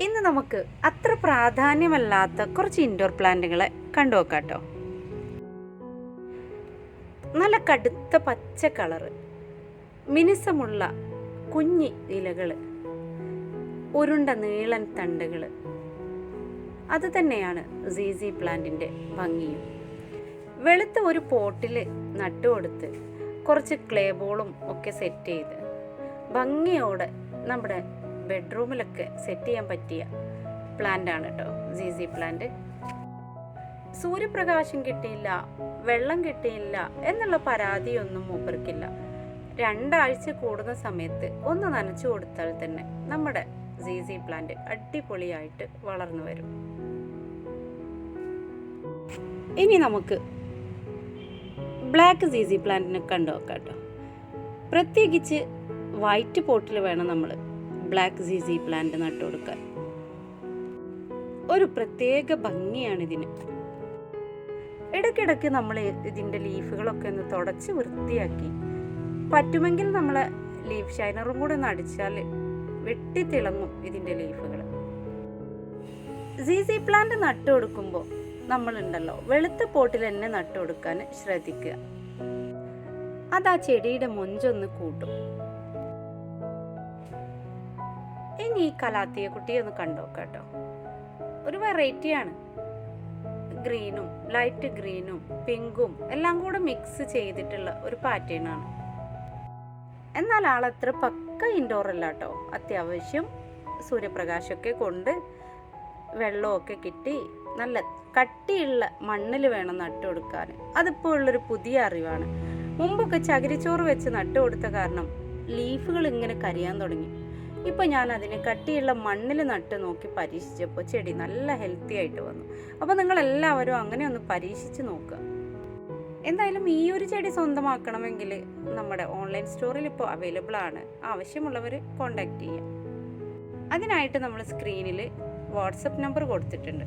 ഇന്ന് നമുക്ക് അത്ര പ്രാധാന്യമല്ലാത്ത കുറച്ച് ഇൻഡോർ പ്ലാന്റുകളെ കണ്ടുനോക്കാട്ടോ നല്ല കടുത്ത പച്ച കളറ് മിനുസമുള്ള കുഞ്ഞി ഇലകൾ ഉരുണ്ട നീളൻ തണ്ടുകൾ അത് തന്നെയാണ് സീസി പ്ലാന്റിന്റെ ഭംഗിയും. വെളുത്ത ഒരു പോട്ടിൽ നട്ടുകൊടുത്ത് കുറച്ച് ക്ലേ ബോളും ഒക്കെ സെറ്റ് ചെയ്ത് ഭംഗിയോടെ നമ്മുടെ ബെഡ്റൂമിലൊക്കെ സെറ്റ് ചെയ്യാൻ പറ്റിയ പ്ലാന്റ് ആണ് കേട്ടോ സീസി പ്ലാന്റ്. സൂര്യപ്രകാശം കിട്ടിയില്ല വെള്ളം കിട്ടിയില്ല എന്നുള്ള പരാതിയൊന്നും മൂപ്പർക്കില്ല. രണ്ടാഴ്ച കൂടുന്ന സമയത്ത് ഒന്ന് നനച്ചു കൊടുത്താൽ തന്നെ നമ്മുടെ സീസി പ്ലാന്റ് അടിപൊളിയായിട്ട് വളർന്നു വരും. ഇനി നമുക്ക് ബ്ലാക്ക് സീസി പ്ലാന്റിനെ കണ്ടു നോക്കാം കേട്ടോ പ്രത്യേകിച്ച് വൈറ്റ് പോട്ടിൽ വേണം നമ്മൾ ബ്ലാക്ക് സീസി പ്ലാന്റ് നട്ടു കൊടുക്കാൻ. ഒരു പ്രത്യേക ഭംഗിയാണ് ഇതിന്. ഇടയ്ക്കിടയ്ക്ക് നമ്മൾ ഇതിന്റെ ലീഫുകളൊക്കെ ഒന്ന് തുടച്ച് വൃത്തിയാക്കി. പറ്റുമെങ്കിൽ നമ്മൾ ലീഫ് ഷൈനറും കൂടെ ഒന്ന് അടിച്ചാൽ വെട്ടിത്തിളങ്ങും ഇതിന്റെ ലീഫുകൾ സീസി പ്ലാന്റ് നട്ടു കൊടുക്കുമ്പോൾ നമ്മളുണ്ടല്ലോ വെളുത്ത പോട്ടിൽ തന്നെ നട്ടു കൊടുക്കാൻ ശ്രദ്ധിക്കുക. അത് ആ ചെടിയുടെ മൊഞ്ചൊന്ന് കൂട്ടും. ഇനി ഈ കലാത്തിയ കുട്ടിയെ ഒന്ന് കണ്ടോക്കാട്ടോ ഒരു വെറൈറ്റിയാണ് ഗ്രീനും ലൈറ്റ് ഗ്രീനും പിങ്കും എല്ലാം കൂടെ മിക്സ് ചെയ്തിട്ടുള്ള ഒരു പാറ്റേണാണ് എന്നാൽ ആളത്ര പക്ക ഇൻഡോർ കേട്ടോ. അത്യാവശ്യം സൂര്യപ്രകാശമൊക്കെ കൊണ്ട് വെള്ളമൊക്കെ കിട്ടി നല്ല കട്ടിയുള്ള മണ്ണിൽ വേണം നട്ടു കൊടുക്കാൻ അതിപ്പോൾ ഉള്ളൊരു പുതിയ അറിവാണ്. മുമ്പൊക്കെ ചകിരിച്ചോറ് വെച്ച് നട്ടു കൊടുത്ത കാരണം ലീഫുകൾ ഇങ്ങനെ കരിയാൻ തുടങ്ങി. ഇപ്പം ഞാൻ അതിനെ കട്ടിയുള്ള മണ്ണിൽ നട്ട് നോക്കി പരീക്ഷിച്ചപ്പോൾ ചെടി നല്ല ഹെൽത്തി ആയിട്ട് വന്നു. അപ്പോൾ നിങ്ങളെല്ലാവരും അങ്ങനെ ഒന്ന് പരീക്ഷിച്ച് നോക്കുക എന്തായാലും ഈ ഒരു ചെടി സ്വന്തമാക്കണമെങ്കിൽ നമ്മുടെ ഓൺലൈൻ സ്റ്റോറിൽ ഇപ്പോൾ അവൈലബിൾ ആണ്. ആവശ്യമുള്ളവർ കോൺടാക്റ്റ് ചെയ്യാം. അതിനായിട്ട് നമ്മൾ സ്ക്രീനിൽ വാട്സപ്പ് നമ്പർ കൊടുത്തിട്ടുണ്ട്.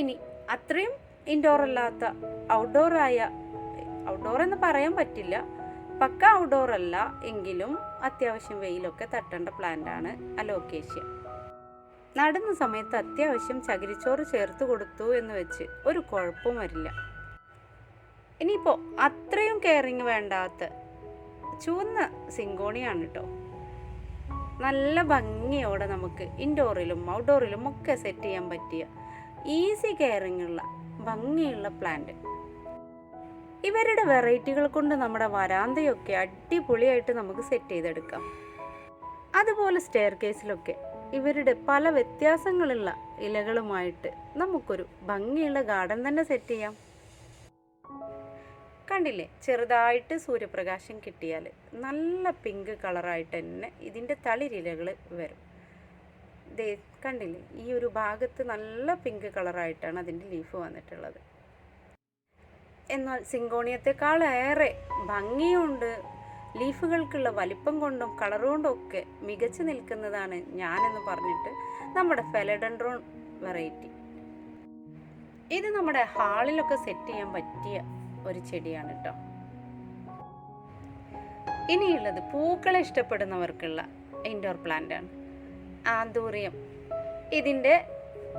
ഇനി അത്രയും ഇൻഡോർ അല്ലാത്ത ഔട്ട്ഡോറായ ഔട്ട്ഡോർ എന്ന് പറയാൻ പറ്റില്ല. പക്ക ഔട്ട്ഡോർ അല്ല എങ്കിലും അത്യാവശ്യം വെയിലൊക്കെ തട്ടേണ്ട പ്ലാന്റ് ആണ് അലോക്കേഷ്യ നടുന്ന സമയത്ത് അത്യാവശ്യം ചകിരിച്ചോറ് ചേർത്ത് കൊടുത്തു എന്ന് വെച്ച് ഒരു കുഴപ്പവും വരില്ല. ഇനിയിപ്പോൾ അത്രയും കെയറിങ് വേണ്ടാത്ത ചുവന്ന സിങ്കോണിയാണ് കേട്ടോ നല്ല ഭംഗിയോടെ നമുക്ക് ഇൻഡോറിലും ഔട്ട്ഡോറിലും ഒക്കെ സെറ്റ് ചെയ്യാൻ പറ്റിയ ഈസി കെയറിങ്ങുള്ള ഭംഗിയുള്ള പ്ലാന്റ് ഇവരുടെ വെറൈറ്റികൾ കൊണ്ട് നമ്മുടെ വരാന്തയൊക്കെ അടിപൊളിയായിട്ട് നമുക്ക് സെറ്റ് ചെയ്തെടുക്കാം. അതുപോലെ സ്റ്റെയർ കേസിലൊക്കെ ഇവരുടെ പല വ്യത്യാസങ്ങളുള്ള ഇലകളുമായിട്ട് നമുക്കൊരു ഭംഗിയുള്ള ഗാർഡൻ തന്നെ സെറ്റ് ചെയ്യാം. കണ്ടില്ലേ? ചെറുതായിട്ട് സൂര്യപ്രകാശം കിട്ടിയാൽ നല്ല പിങ്ക് കളറായിട്ട് തന്നെ ഇതിന്റെ തളിരിലകൾ വരും. ദേ കണ്ടില്ലേ? ഈ ഒരു ഭാഗത്ത് നല്ല പിങ്ക് കളറായിട്ടാണ് അതിന്റെ ലീഫ് വന്നിട്ടുള്ളത്. എന്നാൽ സിങ്കോണിയത്തെക്കാളേറെ ഭംഗിയുണ്ട്. ലീഫുകൾക്കുള്ള വലിപ്പം കൊണ്ടും കളർ കൊണ്ടും ഒക്കെ മികച്ചു നിൽക്കുന്നതാണ് ഞാനെന്ന് പറഞ്ഞിട്ട് നമ്മുടെ ഫെലഡൻഡ്രോൺ വെറൈറ്റി. ഇത് നമ്മുടെ ഹാളിലൊക്കെ സെറ്റ് ചെയ്യാൻ പറ്റിയ ഒരു ചെടിയാണ് കേട്ടോ ഇനിയുള്ളത് പൂക്കളെ ഇഷ്ടപ്പെടുന്നവർക്കുള്ള ഇൻഡോർ പ്ലാന്റ് ആണ്. ആന്തൂറിയം. ഇതിന്റെ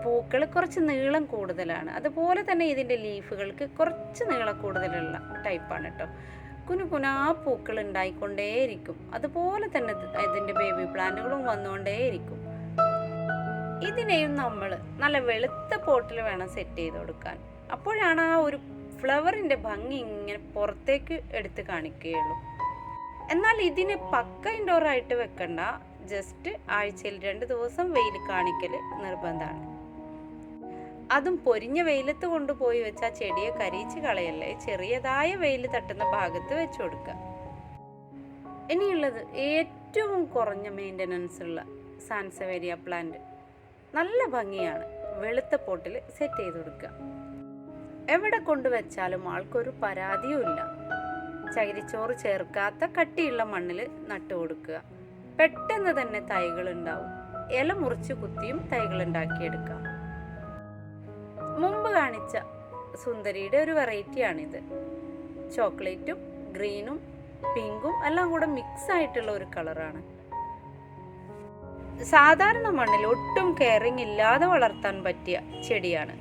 പൂക്കൾ കുറച്ച് നീളം കൂടുതലാണ്. അതുപോലെ തന്നെ ഇതിന്റെ ലീഫുകൾക്ക് കുറച്ച് നീളം കൂടുതലുള്ള ടൈപ്പാണ് കേട്ടോ കുനു കുനാ പൂക്കൾ ഉണ്ടായിക്കൊണ്ടേയിരിക്കും. അതുപോലെ തന്നെ ഇത് ഇതിന്റെ ബേബി പ്ലാന്റുകളും വന്നുകൊണ്ടേയിരിക്കും. ഇതിനെയും നമ്മൾ നല്ല വെളുത്ത പോട്ടിൽ വേണം സെറ്റ് ചെയ്ത് കൊടുക്കാൻ. അപ്പോഴാണ് ആ ഒരു ഫ്ലവറിന്റെ ഭംഗി ഇങ്ങനെ പുറത്തേക്ക് എടുത്ത് കാണിക്കുകയുള്ളൂ. എന്നാൽ ഇതിന് പക്ക ഇൻഡോർ ആയിട്ട് വെക്കണ്ട. ജസ്റ്റ് ആഴ്ചയിൽ രണ്ട് ദിവസം വെയിൽ കാണിക്കൽ നിർബന്ധമാണ്. അതും പൊരിഞ്ഞ വെയിലത്ത് കൊണ്ടുപോയി വെച്ച ആ ചെടിയെ കരിയിച്ച് കളയല്ലേ? ചെറിയതായ വെയിൽ തട്ടുന്ന ഭാഗത്ത് വെച്ചു കൊടുക്കുക ഇനിയുള്ളത് ഏറ്റവും കുറഞ്ഞ മെയിന്റനൻസ് ഉള്ള സാൻസവേരിയ പ്ലാന്റ്. നല്ല ഭംഗിയാണ്. വെളുത്ത പോട്ടിൽ സെറ്റ് ചെയ്ത് കൊടുക്കുക എവിടെ കൊണ്ടുവച്ചാലും ആൾക്കൊരു പരാതിയുമില്ല ചകിരിച്ചോറ് ചേർക്കാത്ത കട്ടിയുള്ള മണ്ണിൽ നട്ടു കൊടുക്കുക. പെട്ടെന്ന് തന്നെ തൈകൾ ഉണ്ടാവും ഇല മുറിച്ച് കുത്തിയും തൈകൾ ഉണ്ടാക്കിയെടുക്കാം മുമ്പ് കാണിച്ച സുന്ദരിയുടെ ഒരു വെറൈറ്റിയാണിത്. ചോക്ലേറ്റും ഗ്രീനും പിങ്കും എല്ലാം കൂടെ മിക്സ് ആയിട്ടുള്ള ഒരു കളറാണ്. സാധാരണ മണ്ണിൽ ഒട്ടും കെയറിങ് ഇല്ലാതെ വളർത്താൻ പറ്റിയ ചെടിയാണ്.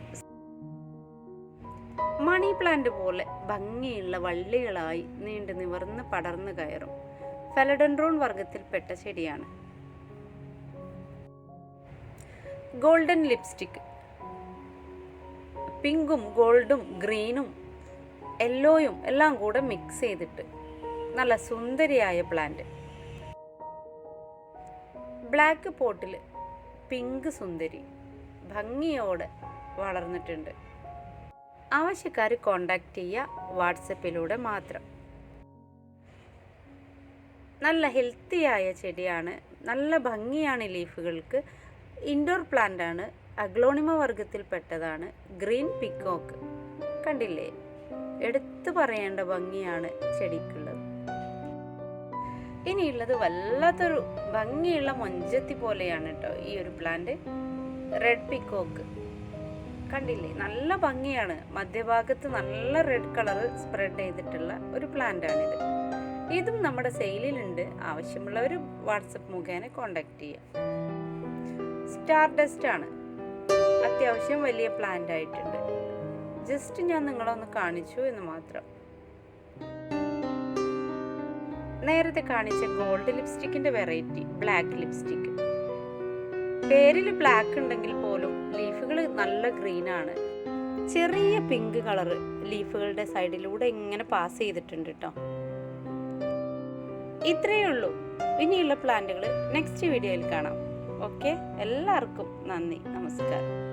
മണി പ്ലാന്റ് പോലെ ഭംഗിയുള്ള വള്ളികളായി നീണ്ടു നിവർന്ന് പടർന്നു കയറും ഫെലഡൻഡ്രോൺ വർഗത്തിൽപ്പെട്ട ചെടിയാണ്. ഗോൾഡൻ ലിപ്സ്റ്റിക് പിങ്കും ഗോൾഡും ഗ്രീനും യെല്ലോയും എല്ലാം കൂടെ മിക്സ് ചെയ്തിട്ട് നല്ല സുന്ദരിയായ പ്ലാന്റ് ബ്ലാക്ക് പോട്ടിൽ പിങ്ക് സുന്ദരി ഭംഗിയോടെ വളർന്നിട്ടുണ്ട്. ആവശ്യക്കാർ കോണ്ടാക്ട് ചെയ്യുക വാട്സപ്പിലൂടെ മാത്രം. നല്ല ഹെൽത്തിയായ ചെടിയാണ് നല്ല ഭംഗിയാണ് ലീഫുകൾക്ക് ഇൻഡോർ പ്ലാന്റ് ആണ് അഗ്ലോണിമ വർഗത്തിൽപ്പെട്ടതാണ് ഗ്രീൻ പിക്കോക്ക്. കണ്ടില്ലേ? എടുത്തു പറയേണ്ട ഭംഗിയാണ് ചെടിക്കുള്ളത്. ഇനിയുള്ളത് വല്ലാത്തൊരു ഭംഗിയുള്ള മൊഞ്ചത്തി പോലെയാണ് കേട്ടോ ഈ ഒരു പ്ലാന്റ് റെഡ് പിക്കോക്ക് കണ്ടില്ലേ? നല്ല ഭംഗിയാണ്. മധ്യഭാഗത്ത് നല്ല റെഡ് കളർ സ്പ്രെഡ് ചെയ്തിട്ടുള്ള ഒരു പ്ലാന്റ് ഇത് നമ്മുടെ സെയിലിലുണ്ട്. ആവശ്യമുള്ളവർ വാട്സപ്പ് മുഖേന കോണ്ടാക്ട് ചെയ്യാം. സ്റ്റാർ ഡസ്റ്റ് ആണ്. അത്യാവശ്യം വലിയ പ്ലാന്റ് ആയിട്ടുണ്ട്. ജസ്റ്റ് ഞാൻ നിങ്ങളൊന്ന് കാണിച്ചു എന്ന് മാത്രം. നേരത്തെ കാണിച്ച ഗോൾഡ് ലിപ്സ്റ്റിക്കിന്റെ വെറൈറ്റി ബ്ലാക്ക് ലിപ്സ്റ്റിക് പേരിൽ ബ്ലാക്ക് ഉണ്ടെങ്കിൽ പോലും ലീഫുകൾ നല്ല ഗ്രീൻ ആണ്. ചെറിയ പിങ്ക് കളറ് ലീഫുകളുടെ സൈഡിലൂടെ ഇങ്ങനെ പാസ് ചെയ്തിട്ടുണ്ട് കേട്ടോ ഇത്രയേ ഉള്ളൂ. ഇനിയുള്ള പ്ലാന്റുകൾ നെക്സ്റ്റ് വീഡിയോയിൽ കാണാം. ഓക്കെ എല്ലാവർക്കും നന്ദി. നമസ്കാരം.